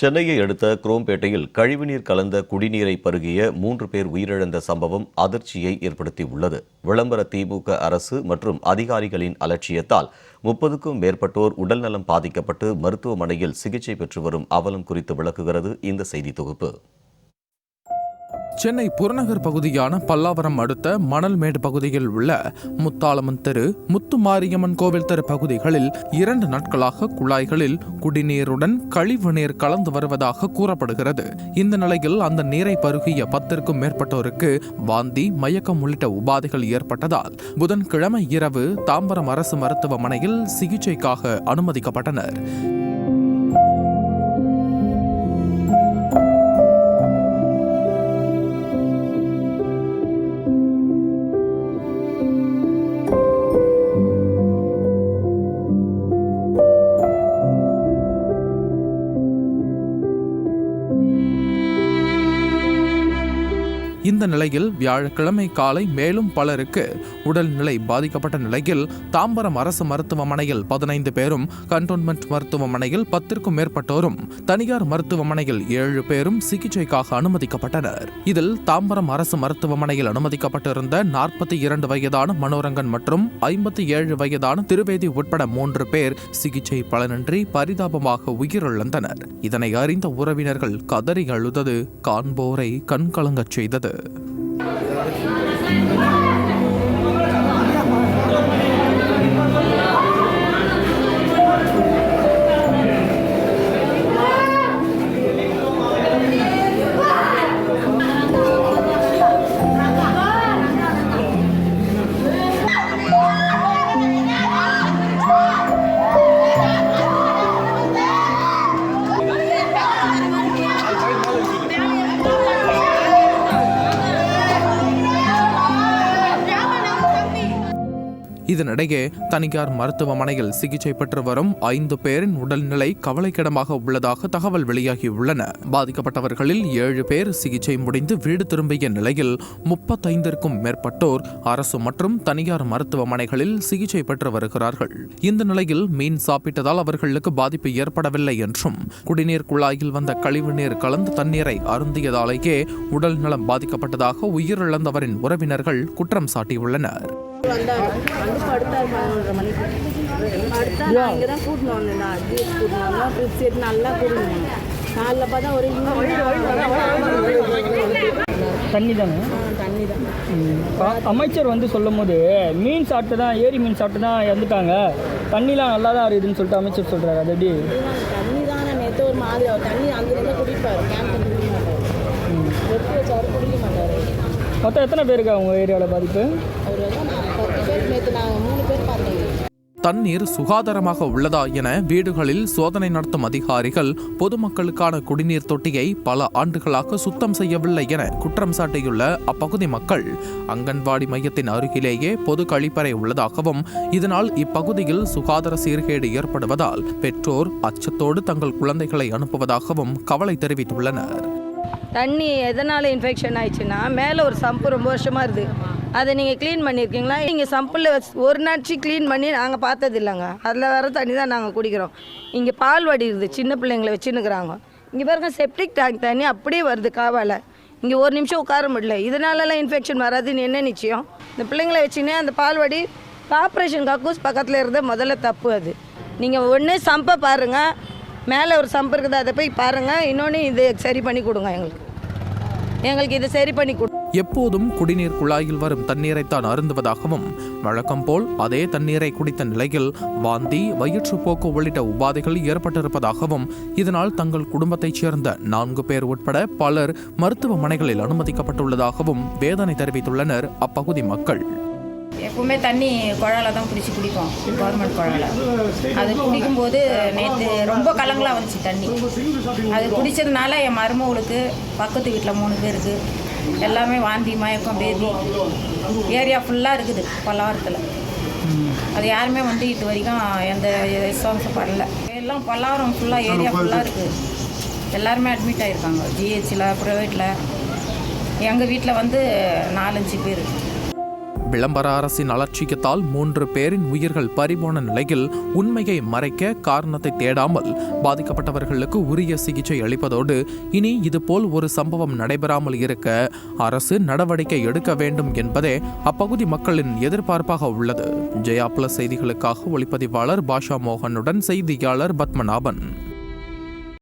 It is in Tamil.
சென்னையை அடுத்த குரோம்பேட்டையில் கழிவுநீர் கலந்த குடிநீரை பருகிய மூன்று பேர் உயிரிழந்த சம்பவம் அதிர்ச்சியை ஏற்படுத்தியுள்ளது. விளம்பர திமுக அரசு மற்றும் அதிகாரிகளின் அலட்சியத்தால் முப்பதுக்கும் மேற்பட்டோர் உடல்நலம் பாதிக்கப்பட்டு மருத்துவமனையில் சிகிச்சை பெற்று வரும் அவலம் குறித்து விளக்குகிறது இந்த செய்தி தொகுப்பு. சென்னை புறநகர் பகுதியான பல்லாவரம் அடுத்த மணல்மேடு பகுதியில் உள்ள முத்தாளம்மன் தெரு முத்துமாரியம்மன் கோவில் தெரு பகுதிகளில் இரண்டு நாட்களாக குழாய்களில் குடிநீருடன் கழிவு நீர் கலந்து வருவதாக கூறப்படுகிறது. இந்த நிலையில் அந்த நீரை பருகிய பத்திற்கும் மேற்பட்டோருக்கு வாந்தி மயக்கம் உள்ளிட்ட உபாதைகள் ஏற்பட்டதால் புதன்கிழமை இரவு தாம்பரம் அரசு மருத்துவமனையில் சிகிச்சைக்காக அனுமதிக்கப்பட்டனர். இந்த நிலையில் வியாழக்கிழமை காலை மேலும் பலருக்கு உடல்நிலை பாதிக்கப்பட்ட நிலையில் தாம்பரம் அரசு மருத்துவமனையில் பதினைந்து பேரும் கண்டோன்மெண்ட் மருத்துவமனையில் பத்திற்கும் மேற்பட்டோரும் தனியார் மருத்துவமனையில் ஏழு பேரும் சிகிச்சைக்காக அனுமதிக்கப்பட்டனர். இதில் தாம்பரம் அரசு மருத்துவமனையில் அனுமதிக்கப்பட்டிருந்த நாற்பத்தி இரண்டு வயதான மனோரங்கன் மற்றும் ஐம்பத்தி ஏழு வயதான திருவேதி உட்பட மூன்று பேர் சிகிச்சை பலனின்றி பரிதாபமாக உயிரிழந்தனர். இதனை அறிந்த உறவினர்கள் கதறி அழுதது காண்போரை கண்கலங்கச் செய்தது. 呃 இதனிடையே தனியார் மருத்துவமனையில் சிகிச்சை பெற்று வரும் ஐந்து பேரின் உடல்நிலை கவலைக்கிடமாக உள்ளதாக தகவல் வெளியாகியுள்ளன. பாதிக்கப்பட்டவர்களில் ஏழு பேர் சிகிச்சை முடிந்து வீடு திரும்பிய நிலையில் முப்பத்தைந்திற்கும் மேற்பட்டோர் அரசு மற்றும் தனியார் மருத்துவமனைகளில் சிகிச்சை பெற்று வருகிறார்கள். இந்த நிலையில் மீன் சாப்பிட்டதால் அவர்களுக்கு பாதிப்பு ஏற்படவில்லை என்றும் குடிநீர் குழாயில் வந்த கழிவுநீர் கலந்து தண்ணீரை அருந்தியதாலேயே உடல்நலம் பாதிக்கப்பட்டதாக உயிரிழந்தவரின் உறவினர்கள் குற்றம் சாட்டியுள்ளனர். வந்தாங்க வந்து படுத்தார் பதினொன்றரை மணிக்கு படுத்தா நான் இங்கே தான் கூட்டின்னு வந்தேன் நான் ஜூஸ் கூட்டின்னு வந்தோம். அப்புறம் சரி நல்லா கூட்டின்னு காலைல பார்த்தா ஒரு தண்ணி தானே. தண்ணி தான் அ- அமைச்சர் வந்து சொல்லும் போது மீன் சாப்பிட்டு தான் ஏரி மீன் சாப்பிட்டு தான் இறந்துட்டாங்க. தண்ணிலாம் நல்லா தான் இருக்குதுன்னு சொல்லிட்டு அமைச்சர் சொல்கிறாரு அது எப்படி? தண்ணி தானே நேற்று ஒரு மாதிரி தண்ணி அங்கிருந்து குடிப்பார். குடிக்க மாட்டார். வெட்டி வச்சாரு குடிக்க மாட்டார். மொத்தம் எத்தனை பேருக்கு அவங்க ஏரியாவில் பாதிப்பு? அவர் நேற்று நாங்கள் மூணு பேர் பார்த்தேன் தண்ணீர் சுகாதாரமாக உள்ளதா என வீடுகளில் சோதனை நடத்தும் அதிகாரிகள் பொதுமக்களுக்கான குடிநீர் தொட்டியை பல ஆண்டுகளாக சுத்தம் செய்யவில்லை என குற்றம் சாட்டியுள்ள அப்பகுதி மக்கள். அங்கன்வாடி மையத்தின் அருகிலேயே பொது கழிப்பறை உள்ளதாகவும் இதனால் இப்பகுதியில் சுகாதார சீர்கேடு ஏற்படுவதால் பெற்றோர் அச்சத்தோடு தங்கள் குழந்தைகளை அனுப்புவதாகவும் கவலை தெரிவித்துள்ளனர். தண்ணி எதனால் இன்ஃபெக்ஷன் ஆயிடுச்சுன்னா மேலே ஒரு சம்பு ரொம்ப வருஷமாக இருக்குது அதை நீங்கள் க்ளீன் பண்ணியிருக்கீங்களா இங்கே சம்பிளில் வச்சு ஒரு நாட்சி க்ளீன் பண்ணி நாங்கள் பார்த்தது இல்லைங்க அதில் வர தண்ணி தான் நாங்கள் குடிக்கிறோம். இங்கே பால் வடியுது சின்ன பிள்ளைங்களை வச்சுன்னுக்குறாங்க. இங்கே பாருங்க செப்டிக் டேங்க் தண்ணி அப்படியே வருது காவால. இங்கே ஒரு நிமிஷம் உட்கார முடியல. இதனாலலாம் இன்ஃபெக்ஷன் வராதுன்னு என்ன நிச்சயம்? இந்த பிள்ளைங்களை வச்சுன்னே அந்த பால் வடி ஆப்ரேஷன் கக்கூஸ் பக்கத்தில் இருந்த முதல்ல தப்பு அது. நீங்கள் ஒன்று சம்பை பாருங்கள் மேலே ஒரு சம்பு இருக்குது அதை போய் பாருங்கள் இன்னொன்று இது சரி பண்ணி கொடுங்க எங்களுக்கு. எங்களுக்கு இதை சரி பண்ணி கொடு எப்போதும் குடிநீர் குழாயில் வரும் தண்ணீரைத்தான் அருந்துவதாகவும் வழக்கம் போல் அதே தண்ணீரை குடித்த நிலையில் வாந்தி வயிற்றுப்போக்கு உள்ளிட்ட உபாதைகள் ஏற்பட்டிருப்பதாகவும் இதனால் தங்கள் குடும்பத்தைச் சேர்ந்த நான்கு பேர் உட்பட பலர் மருத்துவமனைகளில் அனுமதிக்கப்பட்டுள்ளதாகவும் வேதனை தெரிவித்துள்ளனர் அப்பகுதி மக்கள். எப்பவுமே தண்ணி குழால தான் பிடிச்சி குடிப்போம் கவர்மெண்ட் குழால அது குடிக்கும்போது நேற்று ரொம்ப கலங்களாக வந்துச்சு தண்ணி. அது குடித்ததுனால என் மருமகளுக்கு பக்கத்து வீட்டில் மூணு பேருக்கு எல்லாமே வாந்தி மயக்கம் பேதி. ஏரியா ஃபுல்லாக இருக்குது பல்லாவரத்தில். அது யாருமே வந்து இது வரைக்கும் எந்த விசுவாசம் படல எல்லாம் பல்லாவரம் ஃபுல்லாக ஏரியா ஃபுல்லாக இருக்குது எல்லாருமே அட்மிட் ஆகிருக்காங்க ஜிஹெச்சில் ப்ரைவேட்டில் எங்கள் வீட்டில் வந்து நாலஞ்சு பேர். விளம்பர அரசின் அலட்சியத்தால் மூன்று பேரின் உயிர்கள் பறிபோன நிலையில் உண்மையை மறைக்க காரணத்தை தேடாமல் பாதிக்கப்பட்டவர்களுக்கு உரிய சிகிச்சை அளிப்பதோடு இனி இதுபோல் ஒரு சம்பவம் நடைபெறாமல் இருக்க அரசு நடவடிக்கை எடுக்க வேண்டும் என்பதே அப்பகுதி மக்களின் எதிர்பார்ப்பாக உள்ளது. ஜெயா பிளஸ் செய்திகளுக்காக ஒளிப்பதிவாளர் பாஷா மோகனுடன் செய்தியாளர் பத்மநாபன்.